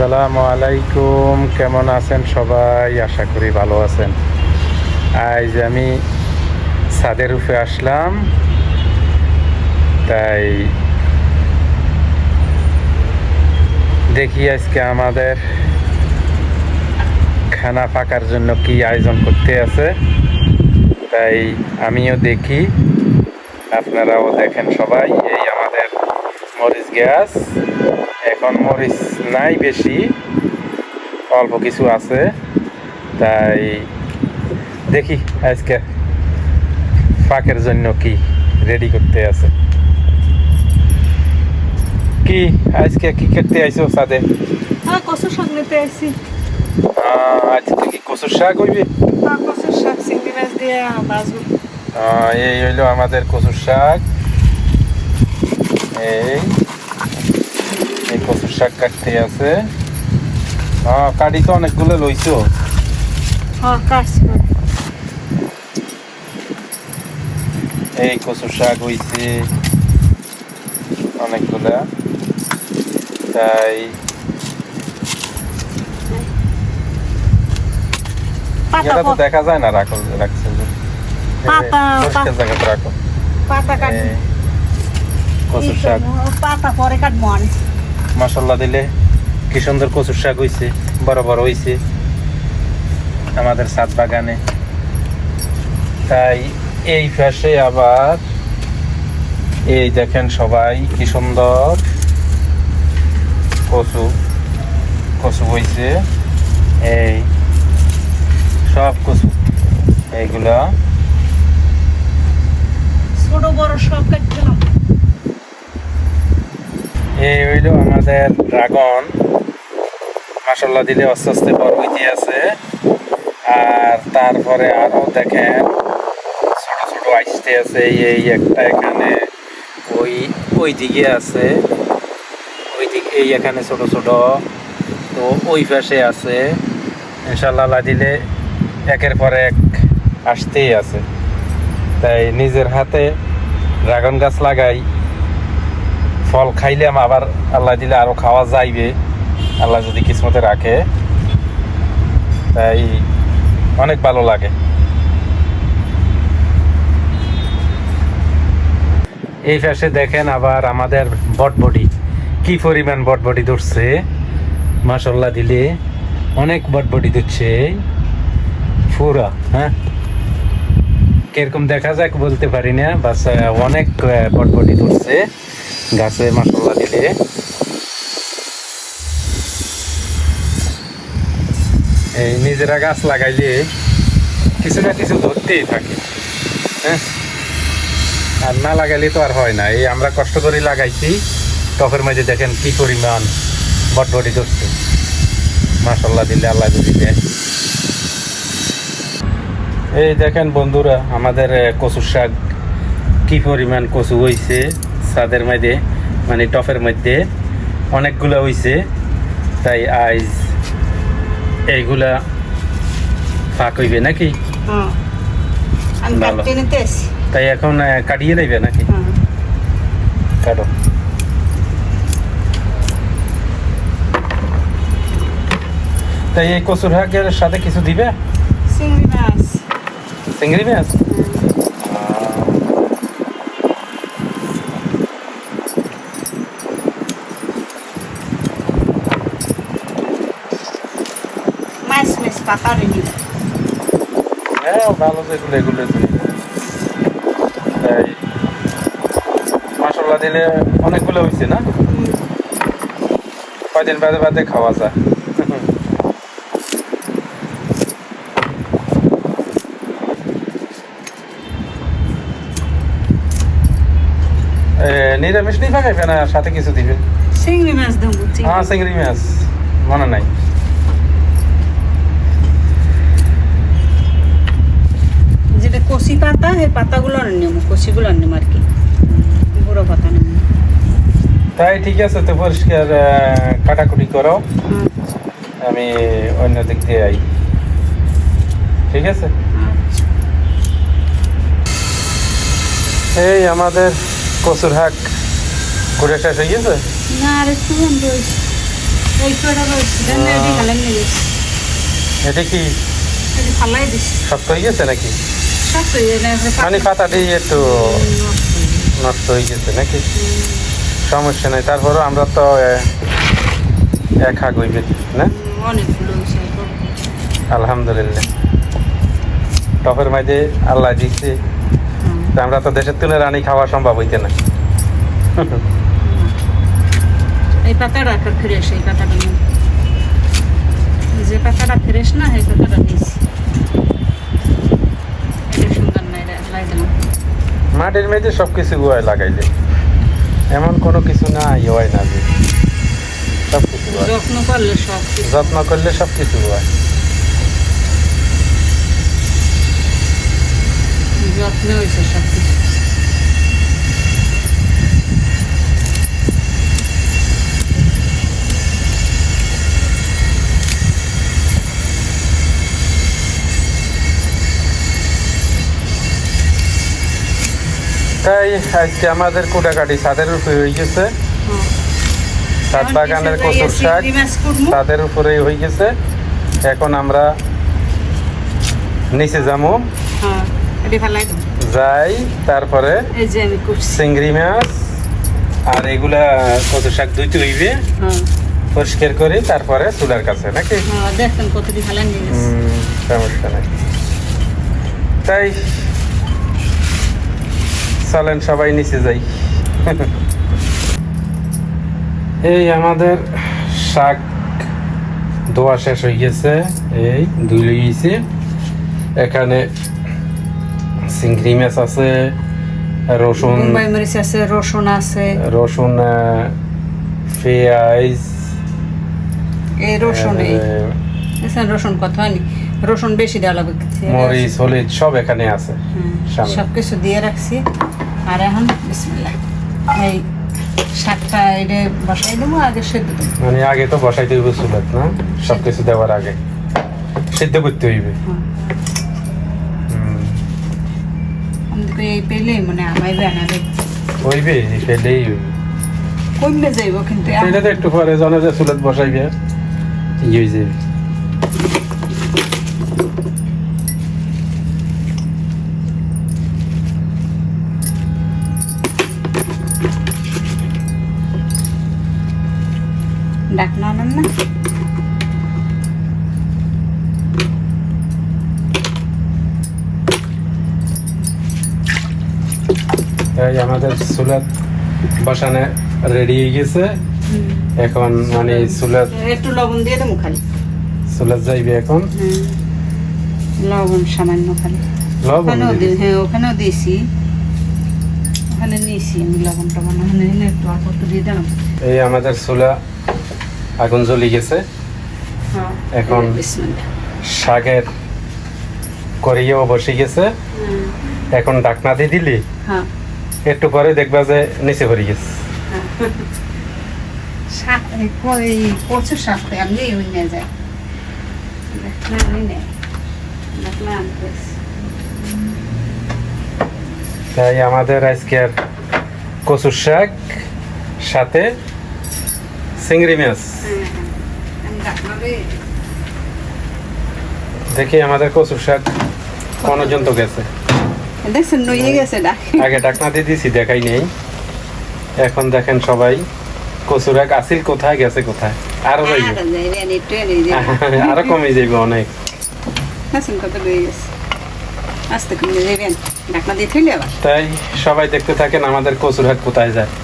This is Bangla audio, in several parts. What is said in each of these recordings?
আসসালামু আলাইকুম। কেমন আছেন সবাই? আশা করি ভালো আছেন। আজ আমি ছাদের উপরে আসলাম। তাই দেখি আজকে আমাদের খানা পাকার জন্য কি আয়োজন করতে আছে। তাই আমিও দেখি। আপনারাও দেখেন সবাই, এই আমাদের মরিচ গ্যাস। এখন মরিচ নাই বেশি অল্প কিছু আছে তাই দেখি আজকে ফাঁকের জন্য কি রেডি করতে আছে। কি আজকে কি করতে আইছো সাদে? হ্যাঁ কচুর শাক নিতে আহ, আজকে কি কচুর শাক হইবে? হ্যাঁ কচুর শাক চিংড়ি মাছ দিয়ে এই হইল আমাদের কচুর শাক। এই এই কচুর শাক কাটতে আছে। আহ, কাটি তো অনেকগুলো লইছো। হ্যাঁ এই কচুর শাক হইছে। অনেকগুলা। তাই পাতা এটা তো দেখা যায় না রাখো রাখছে পাতা, পাতা কাটবো কচুর শাক। পাতা পরে কাটবো মশলা দিলে কি সুন্দর কচুর শাক হইছে, বড় বড় হইছে আমাদের সাত বাগানে। তাই এই ফ্যাসে আবার এই দেখেন সবাই কি সুন্দর কচু কচু হইছে। এই সব কচু, এইগুলা। ছোট বড় সব এই হইল আমাদের ড্রাগন। মশলা দিলে আস্তে আস্তে বড় হইতে আছে। আর তারপরে আরও দেখেন, ছোট ছোট আসতে আছে এই- একটা এখানে। ওই ওই দিকে আছে। ওই দিকে এই এখানে ছোট ছোট। তো ওই পাশে আছে। ইনশাল্লাহ দিলে একের পর এক আসতেই আছে। তাই নিজের হাতে ড্রাগন গাছ লাগাই। ফল খাইলাম আবার আল্লাহ দিলে আরও খাওয়া যাইবে। আল্লাহ যদি কিসমতে রাখে, তাই অনেক ভালো লাগে। এই পাশে দেখেন আবার আমাদের বটবডি। কি পরিমাণ বটবডি ধরছে। মাসাল্লাহ দিলে অনেক বটবডি ধরছে। ফুরা হ্যাঁ? কীরকম দেখা যাক, বলতে পারি না। বাস অনেক বটবটি ধরছে। গাছে মাসাল্লাহ দিলে। এই নিজেরা গাছ লাগাইলে কিছু না কিছু ধরতেই থাকে হ্যাঁ? আর না লাগাইলে তো আর হয় না। এই আমরা কষ্ট করে লাগাইছি টপের মাঝে দেখেন কি পরিমাণ বটবটি ধরছে। মাসাল্লাহ দিলে আল্লাহ দেয়। এই দেখেন বন্ধুরা আমাদের কচুর শাক কি পরিমাণ কচু হইছে ছাদের মধ্যে মানে টপের মধ্যে অনেকগুলো হইছে। তাই আইজ এইগুলা ফাঁক হইবে নাকি? ভালো। তাই এখন কাটিয়ে নেবে নাকি? কাটো। তাই এই কচুর শাকের সাথে কিছু দিবে? চিংড়ি মাছ। চিংড়ি মাছ মাছ মাছ পাতা রেডি হ্যাঁ ভালো যেগুলো এগুলো তাই মশলা দিলে অনেকগুলো হয়েছে না? কয়দিন বাদে বাদে খাওয়া যায় এ, নিরামিষ নেই পাকাইবে না সাথে কিছু দিবে? চিংড়ি মাছ দেবো হ্যাঁ চিংড়ি মাছ। মনে নাই। যেটা কচি পাতা সেই পাতাগুলো নেব কচিগুলো নেব আর কি। বুড়ো পাতা নেব। তাই ঠিক আছে তো পরিষ্কার কাটাকুটি করো। আমি অন্য দিক দিয়ে আই। ঠিক আছে? এই আমাদের কচুর হাক করে শেষ হয়ে গেছে? না আর একটু এটি কি শক্ত হয়ে গেছে নাকি? মানে পাতাটি একটু নষ্ট হয়ে গেছে নাকি? সমস্যা নাই তারপরেও আমরা তো এক হাগ হইবে না? আলহামদুলিল্লাহ। টপের মাঝে আল্লাহ দিচ্ছে আমরা তো দেশের তুলে রানী খাওয়া সম্ভব হইতে না। এই পাতাটা একটা ফ্রেশ এই পাতাটা যে পাতাটা ফ্রেশ না এই পাতাটা নিয়েছি এটা সুন্দর না এটা দিলাম মাটির মেঝে সব কিছু গুয়ায় লাগাইলে এমন কোনো কিছু না হয় না যে। সব কিছু যত্ন করলে সব যত্ন করলে সব কিছু হয় যত্ন হয়েছে সব কিছু তাই আজকে আমাদের কুটাকাটি ছাদের উপরে হয়ে গেছে। ছাদ বাগানের কচুর শাক ছাদের উপরেই হয়ে গেছে। এখন আমরা নিচে যাব। যাই তারপরে চিংড়ি মাছ আর এগুলা কচু শাক দুইতে হইবে। হ্যাঁ। পরিষ্কার করে তারপরে চুলার কাছে নাকি? হ্যাঁ সমস্যা নাই। তাই চলেন সবাই নিচে যাই। এই আমাদের শাক ধোয়া শেষ হয়ে গেছে। এই ধুই গেছে। এখানে চিংড়ি মাছ আছে রসুন মরিচ আছে রসুন আছে। রসুন পেঁয়াজ এই রসুন রসুন কত হয়নি? রসুন বেশি দেওয়া লাগবে মরিচ হলুদ সব এখানে আছে। সব কিছু দিয়ে রাখছি। আর এখন বিসমিল্লাহ। এই শাকটা এটা বসাই দেবো আগে সেদ্ধ দেবো। মানে আগে তো বসাইতে হইবে চুলাত না? সব কিছু দেওয়ার আগে। সিদ্ধ করতে হইবে হ্যাঁ হুম, আমাদের এই পেলে মানে আমায় বানাবে হইবে এই হইবে কমবে যাইব কিন্তু এটা তো একটু পরে জানা চুলাত ইয়ে হয়ে যাবে ডাকনা না এই আমাদের চুলাত বসানে রেডি হয়ে গেছে। এখন মানে চুলাত একটু লবণ দিয়ে দেবো খালি। চুলাত যাইবে এখন। লবণ সামান্য খালি। লবণ হ্যাঁ ওখানেও দিয়েছি ওখানে নিয়েছি আমি লবণ টবণ ওখানে একটু অল্প একটু দিয়ে দিলাম এই আমাদের চুলা আগুন জ্বলে গেছে। হ্যাঁ এখন- বিসমিল্লাহ। শাকের করিয়েও বসে গেছে। এখন ডাকনা দিয়ে দিলি? হ্যাঁ। একটু পরে দেখবা যে নিচে ভরে গেছে। কচু শাক নিয়ে তাই আমাদের আজকের কচুর শাক সাথে চিংড়ি মাছ। হ্যাঁ হ্যাঁ দেখি আমাদের কচুর শাক কোন পর্যন্ত গেছে। দেখছেন নইয়ে গেছে ডাক। আগে ডাকনা দিয়ে দিয়েছি দেখাই নেই। এখন দেখেন সবাই কচুর আসিল কোথায় গেছে কোথায়? আরও যাইবে। আর কমে যাইবে অনেক। দেখছেন গেছে। আস্তে কমে ডাকনা দিয়ে থইলে তাই সবাই দেখতে থাকেন আমাদের কচুর শাক কোথায় যায়।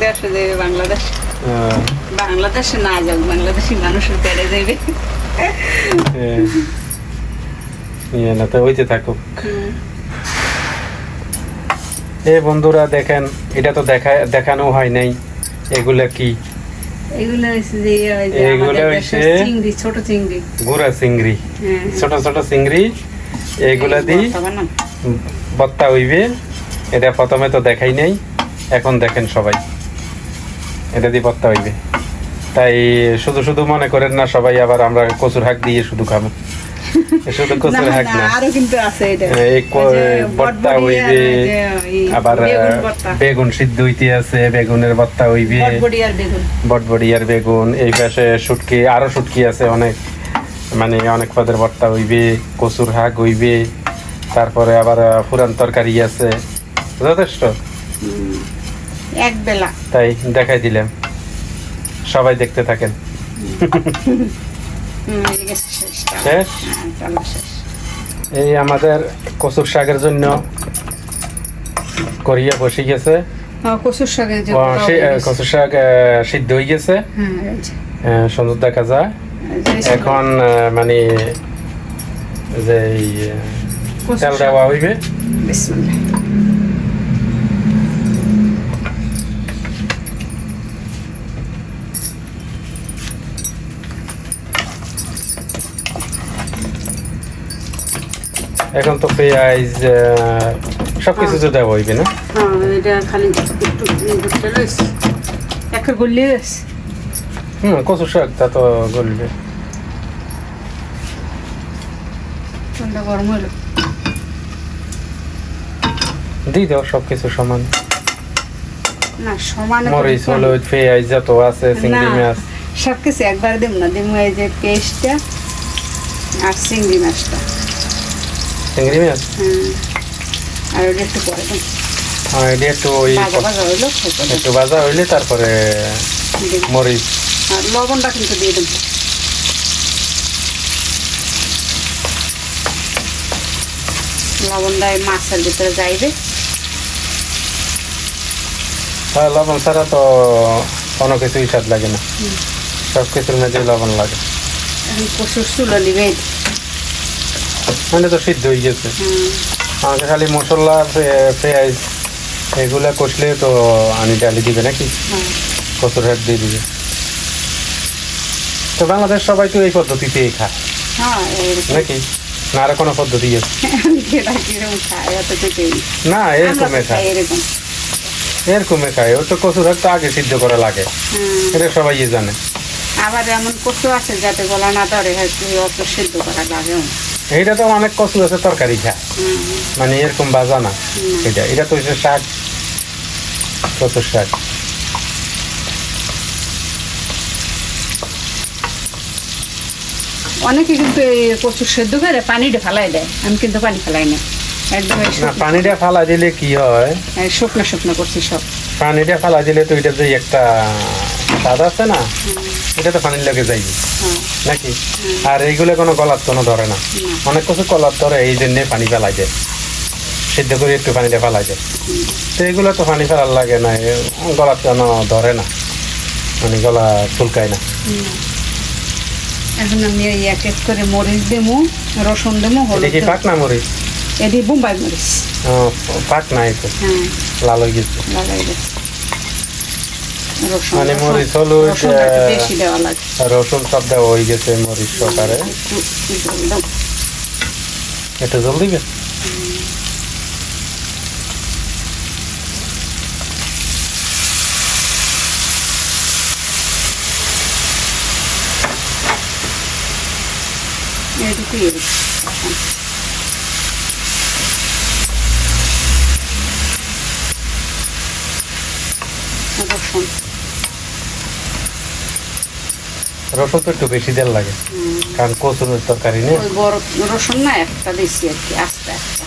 দেড়শো যাবে বাংলাদেশ। বাংলাদেশে না যাক বাংলাদেশি মানুষের পেড়ে যাবে এ, ইয়ে না তো ওইতে থাকুক। এ বন্ধুরা দেখেন এটা তো দেখা দেখানো হয় নাই। এগুলা কি? এগুলো হচ্ছে যে ওই যে এগুলো আমাদের হচ্ছে- দেশের চিংড়ি ছোট চিংড়ি। গুড়া চিংড়ি। হ্যাঁ ছোট ছোট চিংড়ি। এগুলা বত্তা হইবে। এটা প্রথমে তো দেখাই নাই। এখন দেখেন সবাই। এটা দিয়ে বত্তা হইবে। তাই শুধু শুধু মনে করেন না সবাই আবার আমরা কচুর হাক দিয়ে শুধু খাব। শুধু কচুর হাক না, না। আরও কিন্তু আছে এটা। এই ভর্তা হইবে, আবার বেগুন সিদ্ধ হইতে আছে বেগুনের ভর্তা হইবে। বটবটি আর বেগুন। এই পাশে শুটকি আরও শুটকি আছে অনেক। মানে অনেক পদের ভর্তা হইবে কচুর শাক হইবে তারপরে আবার পুরান তরকারি আছে। যথেষ্ট। এক বেলা। তাই দেখাই দিলাম। সবাই দেখতে থাকেন। শেষ? হ্যাঁ, এই আমাদের কচুর শাকের জন্য করিয়া বসে গেছে। হ্যাঁ, কচুর শাকে কচুর শাক সিদ্ধ হয়ে গেছে। হ্যাঁ সুন্দর দেখা যায়। এখন মানে যে তেল দেওয়া হইবে। বিসমিল্লাহ। এখন তো পেঁয়াজ সবকিছু তো দেওয়া হইবে না? হ্যাঁ এটা খালি একটু ঘুরতে একটা গুলিয়ে হুম কচুর শাক তা তো গলবে। ঠান্ডা গরম হলো। দিয়ে দাও সবকিছু সমান। না সমানে মরিচ হলুদ পেঁয়াজ যত আছে চিংড়ি মাছ। সব কিছু একবার দেব না। দেবো এই যে পেস্টটা আর চিংড়ি মাছটা। চিংড়ি মাছ আর ওটা একটু পরে হ্যাঁ এটা একটু ওই। একটু ভাজা হইলে তারপরে মরিচ। আর লবণটা কিন্তু দিয়ে দেবো। লবণটা মাছের ভিতরে যাইবে। হ্যাঁ লবণ ছাড়া তো কোনো কিছুই স্বাদ লাগে না। সব কিছুর মধ্যে লবণ লাগে। চুলো নিবে। মানে তো সিদ্ধ হয়ে গেছে। আমাকে খালি মশলা পেঁয়াজ এগুলা কষলে তো আনি ডালি দিবে নাকি? কচুর হাট দিয়ে দিবে। তো বাংলাদেশ সবাই তো এই পদ্ধতিতেই খায়। হ্যাঁ এরকম। নাকি? না আর কোনো পদ্ধতি আছে? না খায়। খায়। ও তো কচুর হাট তো আগে সিদ্ধ করা লাগে। এটা সবাই জানে। আবার এমন কচু আছে যাতে গলা না ধরে হয়তো অত সিদ্ধ করা লাগে এইটা তো অনেক কচু আছে তরকারি খায় মানে এরকম বাজা না। এটা এটা তো হচ্ছে শাক কচুর শাক। অনেকে কিন্তু এই কচু সেদ্ধ করে পানিটা ফেলাই দেয়। আমি কিন্তু পানি ফেলাই না। একদম পানিটা ফালা দিলে কি হয়? শুকনো শুকনো করছি সব। পানিটা ফালা দিলে তো এটা যে একটা স্বাদ আছে না এটা তো পানির লেগে যাইবে। হ্যাঁ। নাকি আর এইগুলো কোনো গলার কোনো ধরে না। অনেক কিছু কলার ধরে এই জন্যে পানি ফেলাই যায় সিদ্ধ করে একটু পানিটা ফেলাই যায় তো এগুলো তো পানি ফেলার লাগে না গলার কোনো ধরে না। মানে গলা চুলকায় না। এখন আমি এই এক এক করে মরিচ দেবো রসুন দেবো এটা হলুদ কি পাক না মরিচ? এটি বোম্বাই মরিচ। ও, পাক না তো হ্যাঁ। লাল হয়ে গেছে। লাগাই দেবো রসুন মানে মরিচ, হলুদ, রসুন সব দেওয়া হয়ে গেছে মরিচ সকারে একটু জল দাও। একটু জল দিবে এইটুকু দিয়ে দিই। রসুন রসুন তো একটু বেশি দেওয়ার লাগে। কারণ কচুর তরকারি নেই ওই বড় রসুন না একটা দিছি আর কি আস্তে আস্তে।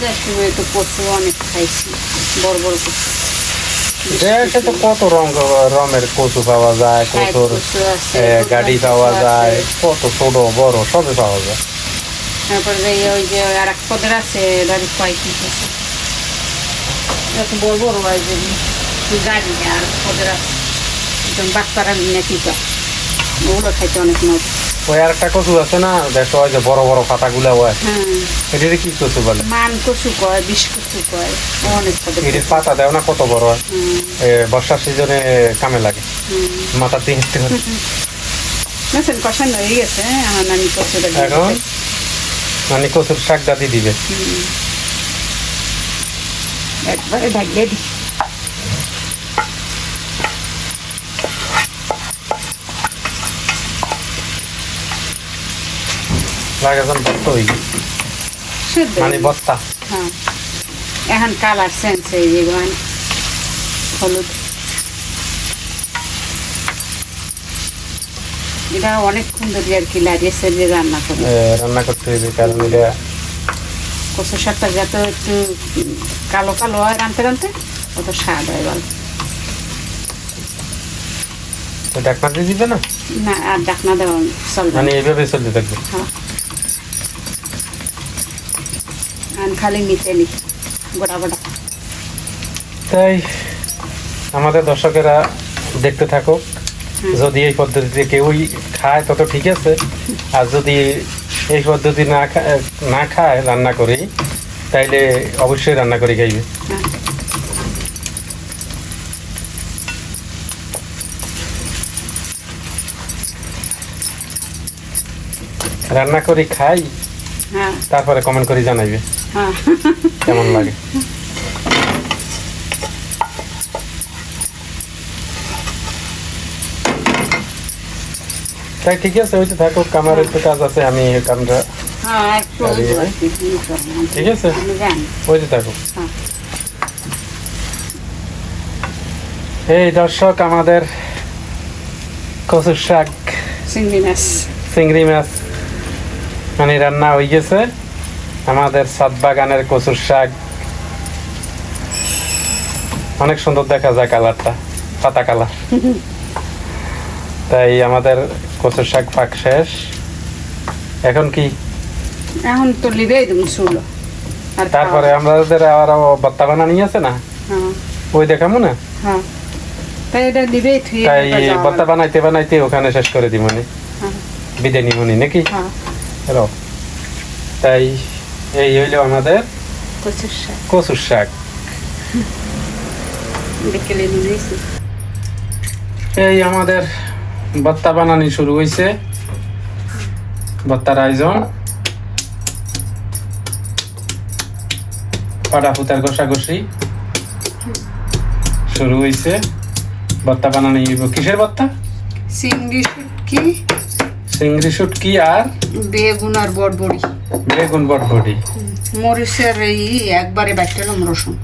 দেখি তো কচু অনেক খাইছি বড় বড় কচু। দেশে তো কত রঙ রমের কচু পাওয়া যায় কচুর কচু আছে, এ, গাড়ি পাওয়া যায় কত ছোট বড় সবই পাওয়া যায়। তারপরে ওই যে আর এক পদের আছে গাড়ি কয় কি এত বড় বড় হয় যে গাড়ি আর পদের আছে। একদম বাচ্চারা নিয়ে কি কয় ওগুলো খাইতে অনেক মজা। ওই আর একটা কচু আছে না দেখো ওই যে বড় বড় পাতাগুলা হয়। হ্যাঁ। কি কচু বলে? মান কচু কয় বিষ কচু কয় অনেক পাতা দেও না কত বড় হয়। বর্ষার সিজনে কামে লাগে। মাথা দিয়ে হেঁটে করে। মেশিন কষান হয়ে গেছে হ্যাঁ, আমার নানি কচুটা দিয়ে। মানে কচুর শাক দাদি দিবে। একবারে ঢাকিয়ে দিই লাগাছেন ভর্ত হই মানে বস্তা। হ্যাঁ। এখন কালার সেন্স এই যাবে মানে হলুদ। এটা অনেকক্ষণ ধরে আর কি লাগিয়েছে যে রান্না করে। রান্না করতে হবে কারণ এটা কচু শাকটা যত একটু কালো কালো হয় রানতে রানতে অত স্বাদ হয় ভালো। ডাকনা দিয়ে দিবে না? না আর ডাকনা দেওয়া চলবে মানে। এইভাবে চলতে থাকবে? হ্যাঁ। আর খালি মিটে নি গোটা গোটা তাই আমাদের দর্শকেরা দেখতে থাকুক। যদি এই পদ্ধতিতে কেউই খায় তত ঠিক আছে। আর যদি এই পদ্ধতি না খায় না খায় রান্না করি তাইলে অবশ্যই রান্না করে খাইবে। রান্না করি খাই হ্যাঁ। তারপরে কমেন্ট করে জানাইবে। হ্যাঁ। কেমন লাগে? তাই ঠিক আছে ওই তো থাকুক আমার একটু কাজ আছে আমি কামটা হ্যাঁ। ঠিক আছে। ওই তো থাকুক হ্যাঁ। এই দর্শক আমাদের কচুর শাক চিংড়ি মাছ। চিংড়ি মাছ মানে রান্না হয়ে গেছে। আমাদের সাত বাগানের কচুর শাক। অনেক সুন্দর দেখা যায় কালারটা পাতা কালার। তাই আমাদের কচুর শাক পাক শেষ। এখন কি? এখন তো লিবেই তুমি শুলো আর তারপরে খাওয়া। আমাদের আরও ভত্তা বানানি আছে না? হ্যাঁ। ওই দেখামো না? হ্যাঁ। তাই এটা লিবেই থুয়ে তাই ভত্তা বানাইতে বানাইতে ওখানে শেষ করে দিমনি। হ্যাঁ, বিদায় নিমনি নাকি? হ্যাঁ। তাই এই হইল আমাদের কচুর শাক। এই আমাদের ভত্তা বানানি শুরু হয়েছে ভত্তার আয়োজন। পাটা ফুতার ঘষাঘষি শুরু হয়েছে ভত্তা বানানি কিসের ভত্তা চিংড়ি শুটকি। চিংড়ি শুটকি আর বেগুন আর বড়বড়ি বেগুন বটবটি মরিচের এই একবারে বাটলাম রসুন।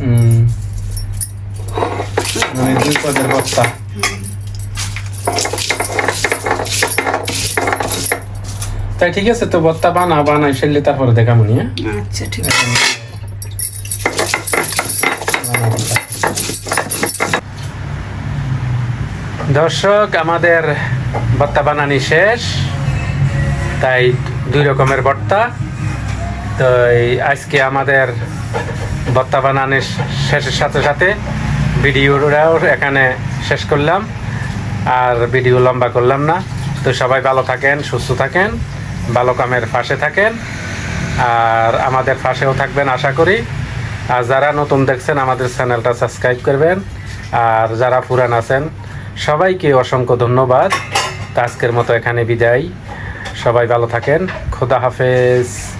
হুম। মানে দুই পদের ভত্তা তাই ঠিক আছে তো ভত্তা বানা বানাই সেলে তারপরে দেখামনি হ্যাঁ আচ্ছা ঠিক আছে। দর্শক আমাদের ভর্তা বানানি শেষ। তাই দুই রকমের ভর্তা তো আজকে আমাদের ভর্তা বানানোর শেষের সাথে সাথে ভিডিওটাও এখানে শেষ করলাম। আর ভিডিও লম্বা করলাম না। তো সবাই ভালো থাকেন, সুস্থ থাকেন, ভালো কামের পাশে থাকেন, আর আমাদের পাশেও থাকবেন আশা করি। আর যারা নতুন দেখছেন, আমাদের চ্যানেলটা সাবস্ক্রাইব করবেন। আর যারা পুরান আছেন, সবাইকে অসংখ্য ধন্যবাদ। আজকের মতো এখানে বিদায়। সবাই ভালো থাকেন। খোদা হাফেজ।